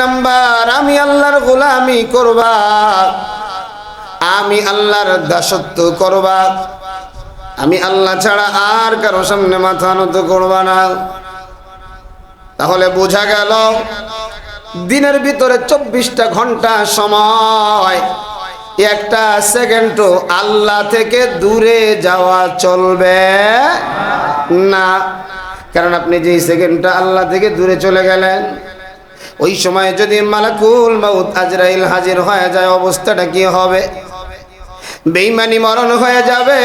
Number, আমি আল্লাহর গোলামি করবা। আমি আল্লাহর দাসত্ব করবা। আমি আল্লাহ ছাড়া আর কারও সামনে মাথা নত করবা না। তাহলে বোঝা গেল, দিনের ভিতরে চব্বিশটা ঘণ্টা সময়, একটা সেকেন্ডও আল্লাহ থেকে দূরে যাওয়া চলবে না। কারণ আপনি যেই সেকেন্ডটা আল্লাহ থেকে দূরে চলে গেলেন ওই সময় যদি মালাকুল মাউত আজরাইল হাজির হয়ে যায়, অবস্থাটা কি হবে? বেইমানি মরণ হয়ে যাবে।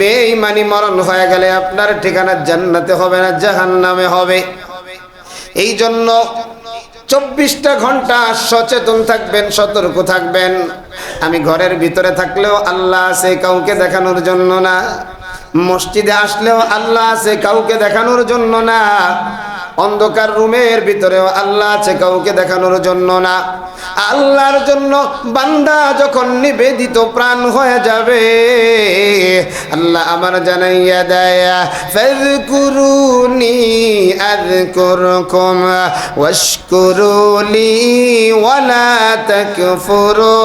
বেইমানি মরণ হয়ে গেলে আপনার ঠিকানা জান্নাতে হবে না জাহান্নামে হবে। এই জন্য চব্বিশটা ঘণ্টা সচেতন থাকবেন, সতর্ক থাকবেন। আমি ঘরের ভিতরে থাকলেও আল্লাহ আছে কাউকে দেখানোর জন্য না। মসজিদে আসলেও আল্লাহ আছে কাউকে দেখানোর জন্য না। অন্ধকার রুমের ভিতরেও আল্লাহ আছে, কাউকে দেখানোর জন্য না। আল্লাহর জন্য বান্দা যখন নিবেদিত প্রাণ হয়ে যাবে, আল্লাহ আমার জানাইয়া দেয়, ফাযকুরুনি আযকুরকুম, ওয়াশকুরুলি ওয়ালা তাকফুরুন।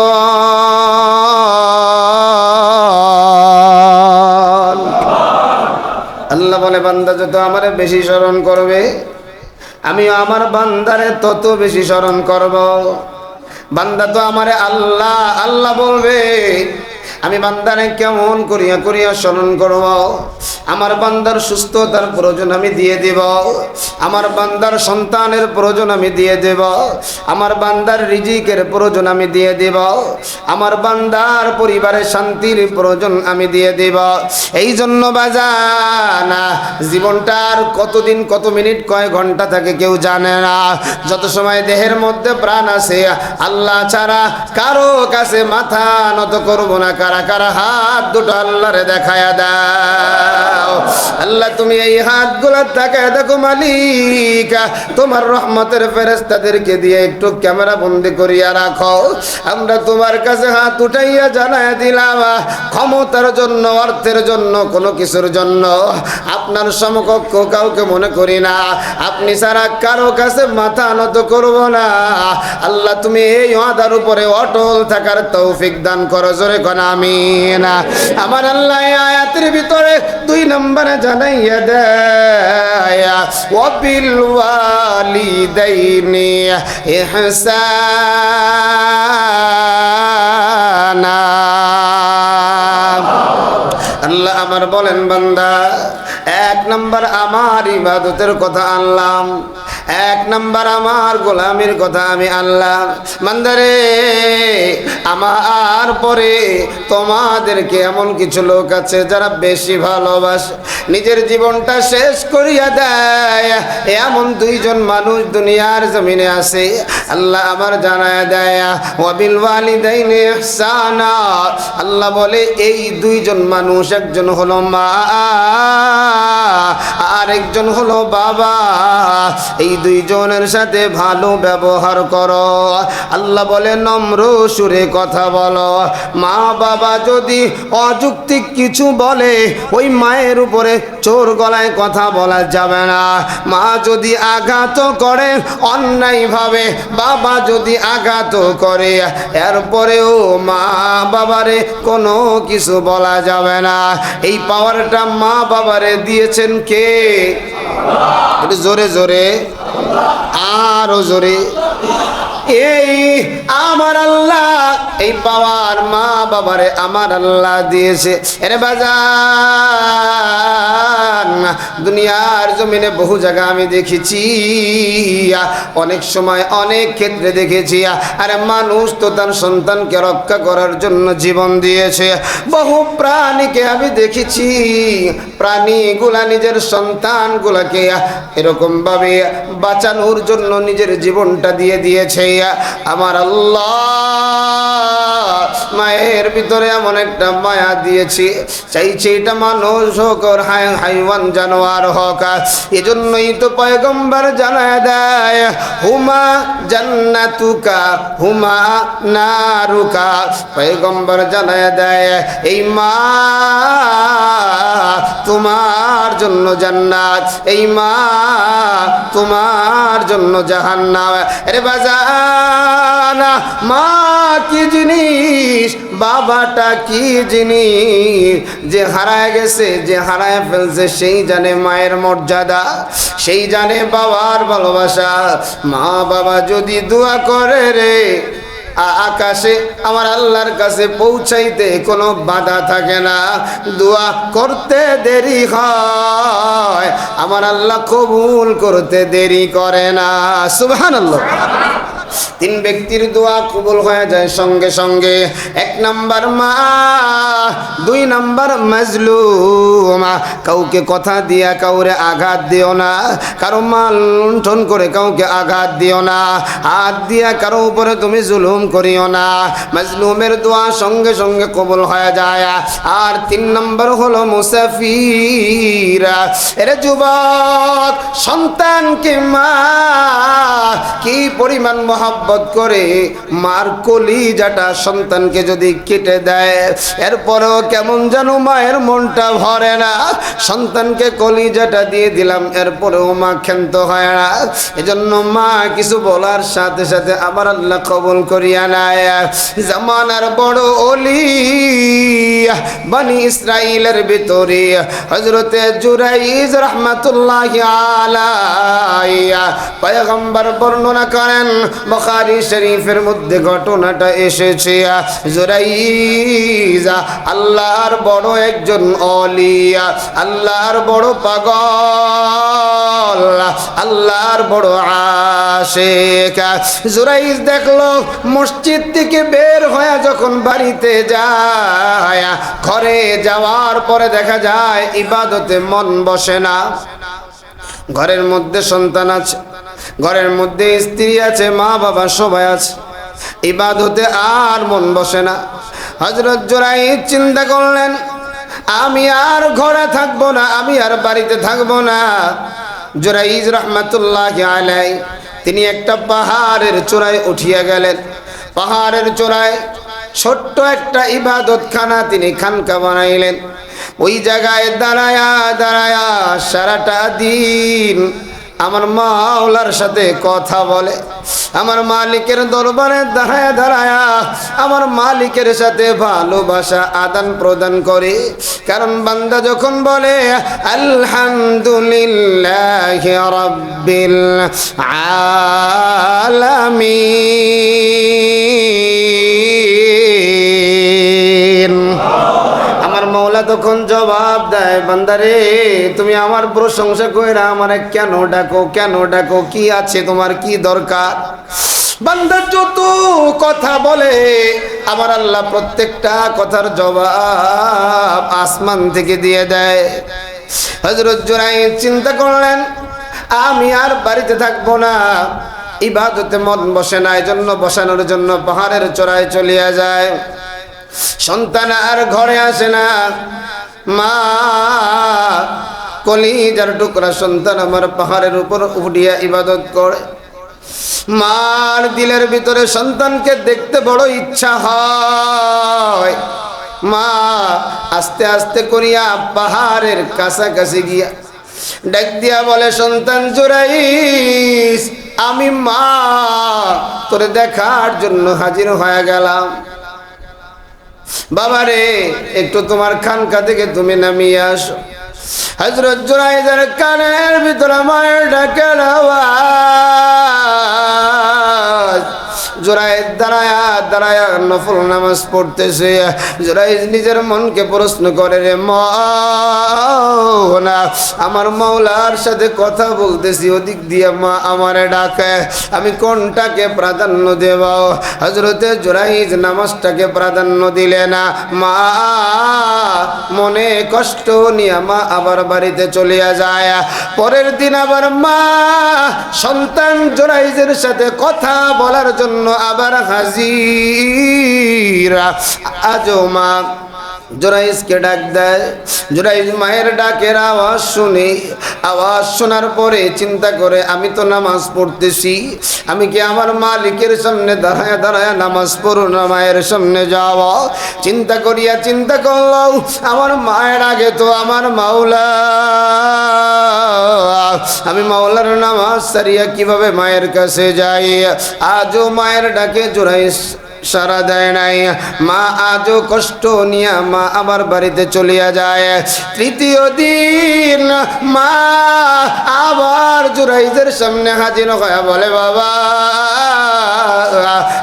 আল্লাহ বলে, বান্দা যত আমারে বেশি স্মরণ করবে আমিও আমার বান্দারে তত বেশি স্মরণ করব। বান্দা তো আমারে আল্লাহ আল্লাহ বলবে আমি বান্দারে কেমন করিয়া করিয়া স্মরণ করব? আমার বান্দার সুস্থতার প্রয়োজন আমি দিয়ে দেব। আমার বান্দার সন্তানের প্রয়োজন আমি দিয়ে দেব। আমার বান্দার রিজিকের প্রয়োজন আমি দিয়ে দেব। আমার বান্দার পরিবারের শান্তির প্রয়োজন আমি দিয়ে দেব। এই জন্য বাজানা জীবনটার কতদিন, কত মিনিট, কয় ঘণ্টা থাকে কেউ জানে না। যত সময় দেহের মধ্যে প্রাণ আছে, আল্লাহ ছাড়া কারও কাছে মাথা নত করব না কারা কারা হাত দুটো আল্লাহরে দেখায়া দাও। আল্লাহ, তুমি এই হাতগুলো তাকায় দেখো মালিক। তোমার রহমতের ফেরেস্তাদেরকে দিয়ে একটু ক্যামেরা বন্দি করিয়া রাখো। আমরা তোমার কাছে হাত উঠাইয়া জানায় দিলাম, ক্ষমতার জন্য, অর্থের জন্য, কোনো কিছুর জন্য। আপনার সমকক্ষ কাউকে মনে করি না। আপনি সারা কারও কাছে মাথা নত করব না। আল্লাহ, তুমি এই ওয়াদার উপরে অটল থাকার তৌফিক দান করো। জোরে কোন। আমি না আমার আল্লাহ আয়াতের ভিতরে দুই নম্বরে জানাইয়া দেয়, ওয়াবিল ওয়ালিদাইনি ইহসানা। আল্লাহ আমার বলেন, বান্দা, এক নম্বর আমার ইবাদতের কথা আনলাম। এক নম্বর আমার গোলামির কথা আমি আল্লাহ বান্দারে, আমার পরে তোমাদেরকে এমন কিছু লোক আছে যারা বেশি ভালোবাসে। নিজের জীবনটা শেষ করিয়া দেয়। এমন দুইজন মানুষ দুনিয়ার জমিনে আছে। আল্লাহ আমার জানায় দেয়, ওয়াবিল ওয়ালিদাইনি ইহসানা। আল্লাহ বলে, এই দুইজন মানুষ, একজন হলো মা আর একজন হলো বাবা। এই দুইজনের সাথে ভালো ব্যবহার করো। আল্লাহ বলে, নম্র সুরে কথা বলো। মা বাবা যদি অযৌক্তিক কিছু বলে, ওই মায়ের উপরে চোর গলায় কথা বলা যাবে না। মা যদি আঘাত করে, অন্যায়ভাবে বাবা যদি আঘাত করে, এরপরেও মা বাবারে কোনো কিছু বলা যাবে না। এই পাওয়ারটা মা বাবারে দিয়েছেন কে? জোরে জোরে। আরও জোরে। এই আমার আল্লাহ এই পাওয়ার মা বাবারে আমার আল্লাহ দিয়েছে। এর বাজার। দুনিয়ার জমিনে বহু জায়গা আমি দেখেছি। অনেক সময় অনেক ক্ষেত্রে দেখেছি। আরে মানুষ তো তার সন্তানকে রক্ষা করার জন্য জীবন দিয়েছে। বহু প্রাণীকে আমি দেখেছি। প্রাণীগুলা নিজের সন্তানগুলাকে এরকম ভাবে বাঁচানোর জন্য নিজের জীবনটা দিয়ে দিয়েছে। আমার আল্লাহ মায়ের ভিতরে এমন একটা মায়া দিয়েছি। চাইছে এটা মানুষ হোক আর হাই হাইওয়ান জানোয়ার হোক। এজন্যই তো পয়গম্বর জানা দেয়, হুমা জান্নাতুকা, হুমা নারুকা। পয়গম্বর জানা দেয়, এই মা তোমার জন্য জান্নাত, এই মা তোমার জন্য জাহান্নাম। রে বাজানা, মা কি জিনিস বাবাটা কি জিনিস? যে হারায় গেছে, যে হারায় ফেলছে, সেই জানে মায়ের মর্যাদা, সেই জানে বাবার ভালোবাসা। মা বাবা যদি দোয়া করে রে আকাশে আমার আল্লাহর কাছে পৌঁছাইতে কোনো বাধা থাকে না। দোয়া করতে দেরি হয়, আমার আল্লাহ কবুল করতে দেরি করে না। সুবহানাল্লাহ। তিন ব্যক্তির দোয়া কবুল হয়ে যায় সঙ্গে সঙ্গে। এক নাম্বার মা, দুই নাম্বার মাজলুমা। কাউকে কথা দিয়া কাউরে আঘাত দিও না, কারও মাল লুণ্ঠন করে কাউকে আঘাত দিও না, হাত দিয়া কারও উপরে তুমি জুলুম করিও না। মাজলুমের দোয়া সঙ্গে সঙ্গে কবুল হয়ে যায়। আর তিন নম্বর হলো মুসাফিরা। এর যুবক, সন্তানকে মা, কি পরিমাণ মহাব্বত করে মার কলিজাটা সন্তানকে যদি কেটে দেয়, এরপরেও কেমন যেন মায়ের মনটা ভরে না। সন্তানকে কলিজাটা দিয়ে দিলাম, এরপরেও মা ক্ষান্ত হয় না। এজন্য মা কিছু বলার সাথে সাথে আবার আল্লাহ কবুল করিয়া নেয়। জামানার বড় অলি বানি ইসরাইলের ভিতরে হজরতে জুরাইজ রহমাতুল্লাহ আলাইয়া পয়গম্বর বর্ণনা করেন বখারি শরীফের মধ্যে ঘটনাটা এসেছে আল্লাহর বড় একজন অলিয়া, আল্লাহর বড় পাগল, আল্লাহর বড় আশেক। জুরাইজ দেখল, মসজিদ থেকে বের হয়ে যখন বাড়িতে যায়, ঘরে যাওয়ার পরে দেখা যায় ইবাদতে মন বসে না। ঘরের মধ্যে সন্তান আছে। ঘরের মধ্যে স্ত্রী আছে, মা বাবা সবাই আছে। ইবাদতে আর মন বসে না। হজরত জোড়াই চিন্তা করলেন, আমি আর ঘরে থাকব না, আমি আর বাড়িতে থাকব না। জোরাইজ রহমাতুল্লাহ আলাই তিনি একটা পাহাড়ের চূড়ায় উঠিয়া গেলেন। পাহাড়ের চূড়ায় ছোট্ট একটা ইবাদতখানা তিনি খানকা বানাইলেন। ওই জায়গায় দাঁড়ায়া দাঁড়ায়া সারাটা দিন আমার মাওলার সাথে কথা বলে, আমার মালিকের দরবারে দাঁড়ায় দাঁড়ায়া, আমার মালিকের সাথে ভালোবাসা আদান প্রদান করে। কারণ বান্দা যখন বলে, আলহামদুলিল্লাহ রব্বিল আলামিন মৌলা তখন জবাব দেয়, বান্দারে, তুমি আমার প্রশংসা কইরা আমারে কেন ডাকো কেন ডাকো, কি আছে তোমার, কি দরকার? বান্দার যত কথা বলে, আমার আল্লাহ প্রত্যেকটা কথার জবাব আসমান থেকে দিয়ে দেয়। হজরত জোরাই চিন্তা করলেন, আমি আর বাড়িতে থাকব না, ইবাদতে মন বসে না এই জন্য বসানোর জন্য পাহাড়ের চড়ায় চলিয়া যায়। সন্তান আর ঘরে আসে না। মা, কলিজার টুকরা সন্তান আমার পাহাড়ের উপর উঠিয়া ইবাদত করে। মার দিলের ভিতরে সন্তানকে দেখতে বড় ইচ্ছা হয়। মা, আস্তে আস্তে করিয়া পাহাড়ের কাছাকাছি গিয়া ডাক দিয়া বলে, সন্তান জোরাইস, আমি মা, তোরে দেখার জন্য হাজির হয়ে গেলাম। বাবারে, একটু তোমার খানকা থেকে তুমি নামিয়ে আসো। হজরত জোরাইদার কানের ভিতরে মায়ের ডাকের আওয়াজ নফল নামাজ পড়তেছে। জোরাইদ নিজের মনকে প্রশ্ন করে রে না আমার মাওলার সাথে কথা বলতেছি, ওদিক দিয়ে মা আমারে ডাকে, আমি কোনটাকে প্রাধান্য দেব? হজরতে জোরাইজ নামাজটাকে প্রাধান্য দিলে না। মা, মনে কষ্ট নিয়ে মা আবার বাড়িতে চলিয়া যায়। পরের দিন আবার মা সন্তান জোরাইজের সাথে কথা বলার জন্য আবার হাজিরা আজও মা জোরাইজকে ডাক দেয়। জোরাইজ মায়ের ডাকের আওয়াজ শুনে, আওয়াজ শোনার পরে চিন্তা করে, আমি তো নামাজ পড়তেছি। আমি কি আমার মালিকের সামনে দাঁড়ায় দাঁড়ায় নামাজ পড়ো না মায়ের সামনে যাব চিন্তা করিয়া চিন্তা করলাম, আমার মায়ের আগে তো আমার মাওলা। আমি মাওলার নামাজ সারিয়া কীভাবে মায়ের কাছে যাই? আজও মায়ের ডাকে জোরাইজ সারা দেয় নাই। মা আজও কষ্ট নিয়ে মা আমার বাড়িতে চলিয়া যায়। তৃতীয় দিন মা আবার জুরাইজের সামনে হাজির হয়ে। বলে, বাবা,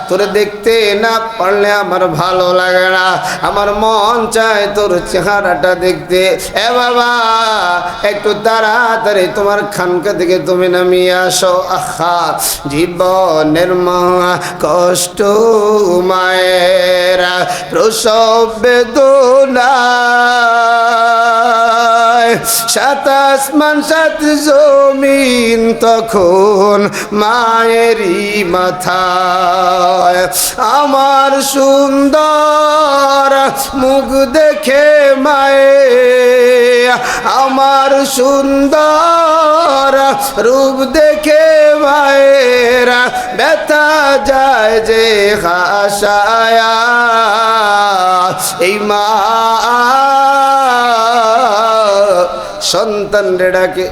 তোরে দেখতে না পারলে আমার ভালো লাগে না। আমার মন চায় তোর চেহারাটা দেখতে। এ বাবা, একটু তাড়াতাড়ি তোমার খানকা থেকে তুমি নামিয়ে আসো। আহা, জীবনের মা কষ্ট। মায়ের প্রসব বেদনা। সাত আসমান সাত জমিন তখন মায়েরই মাথায়। আমার সুন্দর মুখ দেখে মায়ে, আমার সুন্দর রূপ দেখে মায়ের ব্যথা যায় যে হাসায়া। এই মা সন্তান ডাকে।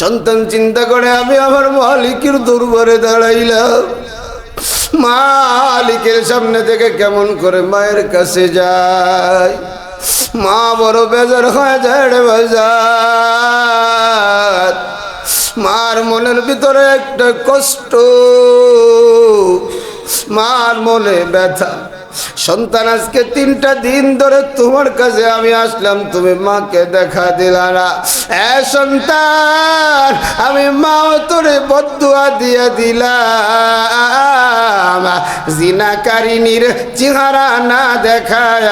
সন্তান চিন্তা করে, আমি আমার মালিকের দুর্বরে দাঁড়াইলাম। মালিকের সামনে থেকে কেমন করে মায়ের কাছে যায় মা বড় বেজার হয়ে যায় রে বাজার। মার মনের ভিতরে একটা কষ্ট। মার মনে ব্যথা। সন্তান আজকে তিনটা দিন ধরে তোমার কাছে আমি আসলাম, তুমি মাকে দেখা দিলা এ সন্তান, আমি মা তোরে বদুয়া দিয়া দিলাম। জিনাকারিনীর চেহারা না দেখায়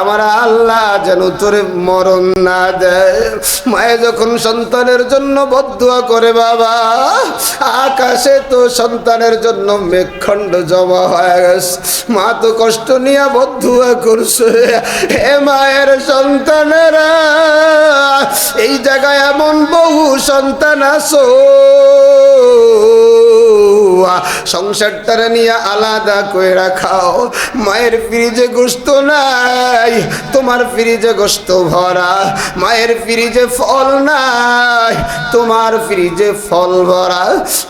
আমার আল্লাহ যেন তোরে মরণ না দেয়। মায়ে যখন সন্তানের জন্য বদুয়া করে বাবা, আকাশে তো সন্তানের জন্য মেঘখণ্ড জমা হয়ে গেছে মা তো কষ্ট নিয়ে বদুয়া করছে। হে মায়ের সন্তানেরা, এই জায়গায় এমন বহু সন্তান আসো সংসারটারে নিয়ে আলাদা করে রাখাও মায়ের ফ্রিজে গোস্ত নাই, তোমার ফ্রিজে গোস্ত ভরা। মায়ের ফ্রিজে ফল নাই, তোমার ফ্রিজে ফল ভরা।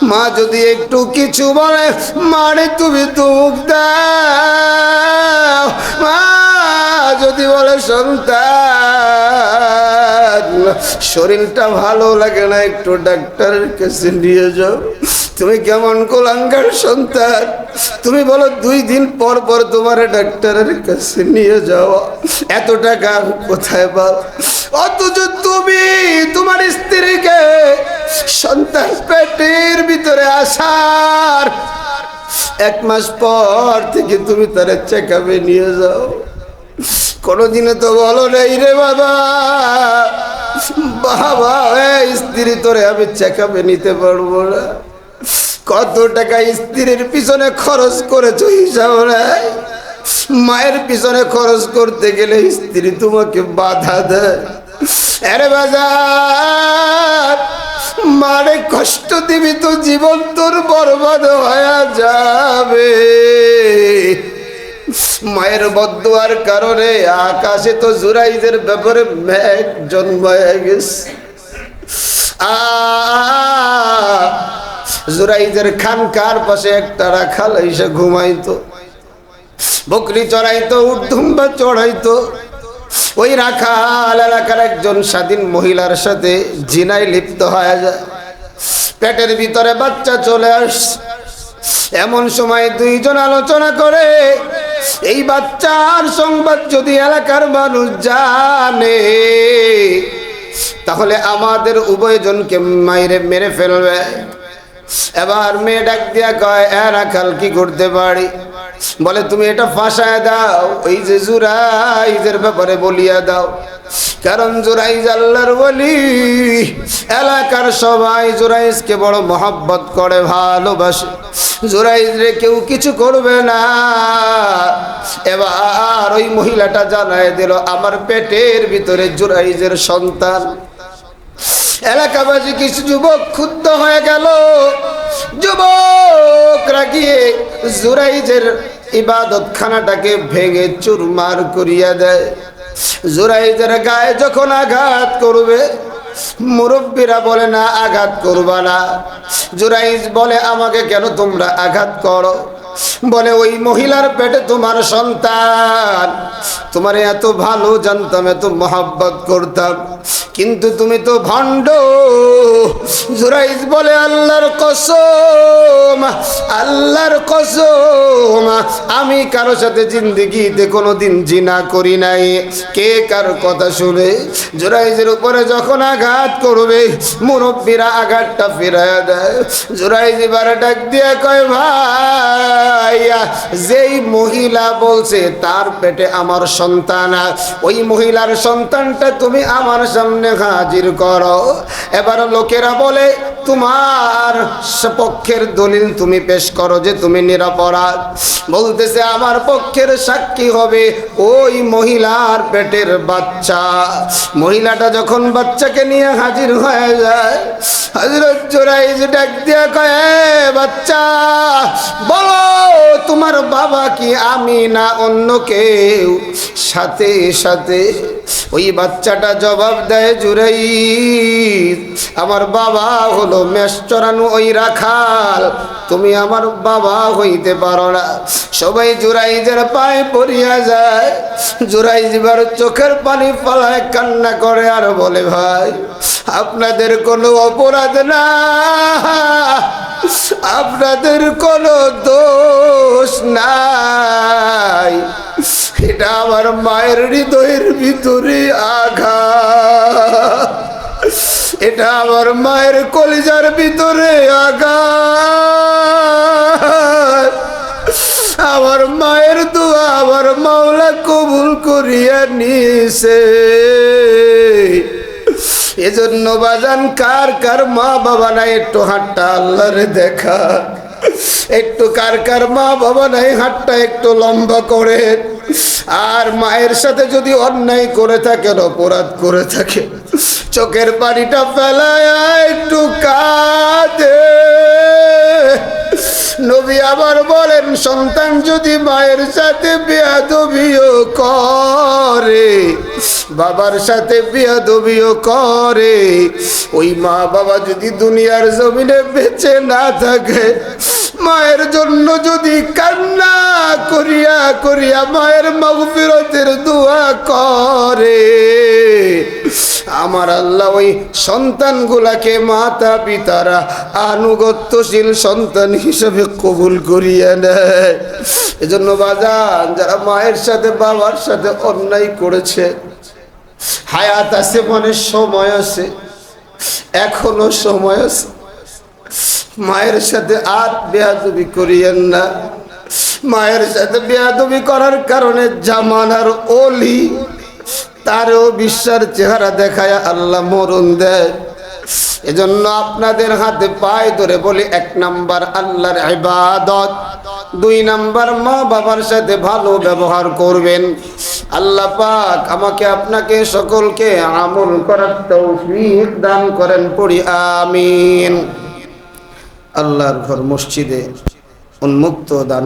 মা যদি একটু কিছু বলে মানে তুমি দুঃখ দাও। মা যদি বলে, সন্তান, শরীরটা ভালো লাগে না, একটু ডাক্তারের কাছে নিয়ে যাও। তুমি কেমন কোলাঙ্গার সন্তান। তুমি বলো, দুই দিন পর পর তোমার ডাক্তারের কাছে নিয়ে যাও এত টাকা কোথায় পাও অথচ তুমি তোমার স্ত্রীকে সন্তান পেটের ভিতরে আসার এক মাস পর থেকে তুমি তার চেক নিয়ে যাও। কোনোদিনে তো বলো নেই রে বাবা বাবা স্ত্রী তোরে আমি চেক নিতে পারব না। কত টাকা স্ত্রীর পিছনে খরচ করেছ হিসাব মায়ের পিছনে খরচ করতে গেলে স্ত্রী তোমাকে বাধা দেয়। আরে বাজার, মারে কষ্ট দিবি তো জীবন তোর বরবাদ হয়ে যাবে। মায়ের বদুয়ার কারণে আকাশে তো জুরাইদের ব্যাপারে মেঘ জন্মায় গেছে। আ জুরাইদের খানকার পাশে একটা রাখাল এসে ঘুমাইতো। বকরি চড়াইতো উর্ধুম্বা চড়াইতো। ওই রাখাল এলাকার একজন স্বাধীন মহিলার সাথে জিনায় লিপ্ত হয়ে যায়। পেটের ভিতরে বাচ্চা চলে আসছে এমন সময় দুইজন আলোচনা করে, এই বাচ্চার সংবাদ যদি এলাকার মানুষ জানে, তাহলে আমাদের উভয়জনকে মাইরে মেরে ফেলবে। এবার মেয়ে ডাক দিয়া কয়, এ রাখাল, কি করতে পারি? বলে, তুমি এটা ফাঁসায় দাও, ওই যে জুরাইজের ব্যাপারে বলিয়া দাও। কারণ জুরাইজ আল্লাহর বলি এলাকার সবাই জুরাইজকে বড় মহব্বত করে, ভালোবাসে। জুরাইজ রে, কেউ কিছু করবে না। এবার ওই মহিলাটা জানায় দিল, আমার পেটের ভিতরে জুরাইজের সন্তান। এলাকাবাসী কিছু যুবক ক্ষুব্ধ হয়ে গেল। যুবকরা গিয়ে জুরাইজের ইবাদত খানাটাকে ভেঙে চুরমার করিয়া দেয়। জুরাইজের গায়ে যখন আঘাত করবে, মুরব্বীরা বলে, না, আঘাত করবা না। জুরাইজ বলে, আমাকে কেন তোমরা আঘাত করো? বলে, ওই মহিলার পেটে তোমার সন্তান। তোমার এত ভালো জানতাম, এত মহাব্বত করতাম। কিন্তু তুমি তো ভণ্ড। জুরাইজ বলে, আল্লাহর কসম আল্লাহর কসম, আমি কারও সাথে জিন্দিগিতে কোনোদিন জিনা করি নাই। কে কার কথা শুনে জুরাইজের উপরে যখন আঘাত করবে, মুরব্বীরা আঘাতটা ফিরাইয়া দেয়। জুরাইজ এবার ডাক দিয়ে কয়, ভাই যেই মহিলা বলছে, তার পেটে আমার সন্তান ওই মহিলার সন্তানটা তুমি আমার সামনে হাজির করো। এবার লোকেরা বলে তোমার পক্ষের দলিল তুমি পেশ করো যে তুমি নিরাপরাধ। বলতেছে, আমার পক্ষের সাক্ষী হবে ওই মহিলার পেটের বাচ্চা। মহিলাটা যখন বাচ্চাকে নিয়ে হাজির হয়ে যায় হজরত জোরাইজ ডাক দিয়া কয়, "এ বাচ্চা, বলো তোমার বাবা কি আমি না অন্য কেউ? সাথে সাথে ওই বাচ্চাটা জবাব দেয় জুরাই আমার বাবা হলো মেষ চড়ানো ওই রাখাল। তুমি আমার বাবা হইতে পারো না। সবাই জুরাইজের পায়ে পড়িয়া যায়। জুরাইজ এবার চোখের পানি পালায়, কান্না করে আর বলে, ভাই, আপনাদের কোনো অপরাধ না। আপনাদের কোনো দোষ নাই। এটা আমার মায়ের হৃদয়ের ভিতরে আঘাত। এটা আমার মায়ের কলিজার ভিতরে আগা আমার মায়ের দোয়া আমার মাওলা কবুল করিয়া নিছে। এজন্য বাজান কার কার মা বাবা না একটু হাঁটটা আল্লাহরে দেখা। একটু কার কার মা বাবা নাই হাটটা একটু লম্বা করে। আর মায়ের সাথে যদি অন্যায় করে থাকেন অপরাধ করে থাকে, চোখের পানিটা ফেলায় একটু কাঁদে। নবী আবার বলেন, সন্তান যদি মায়ের সাথে বিয়াদবিও করে, বাবার সাথে বিয়াদবিও করে, ওই মা বাবা যদি দুনিয়ার জমিনে বেঁচে না থাকে মায়ের জন্য যদি কান্না করিয়া করিয়া মায়ের মগফিরতের দোয়া করে, আমার আল্লাহ ওই সন্তানগুলাকে মাতা পিতারা আনুগত্যশীল সন্তান হিসেবে কবুল করিয়া নেয়। এজন্য বাজান, যারা মায়ের সাথে, বাবার সাথে অন্যায় করেছে, হায়াত আছে মানে সময় আছে, এখনও সময় আছে। মায়ের সাথে আর বেয়াদবি করিয়েন না। মায়ের সাথে বেয়াদবি করার কারণে জামানার ওলি তারও বিশ্বার চেহারা দেখায় আল্লাহ মরণ দেয়। এজন্য আপনাদের হাতে পায়ে ধরে বলি, এক নাম্বার আল্লাহর ইবাদত, দুই নাম্বার মা বাবার সাথে ভালো ব্যবহার করবেন। আল্লাহ পাক আমাকে আপনাকে সকলকে আমল করার তৌফিক দান করেন, পড়ি, আমিন। আল্লাহর ঘর মসজিদে উন্মুক্ত দান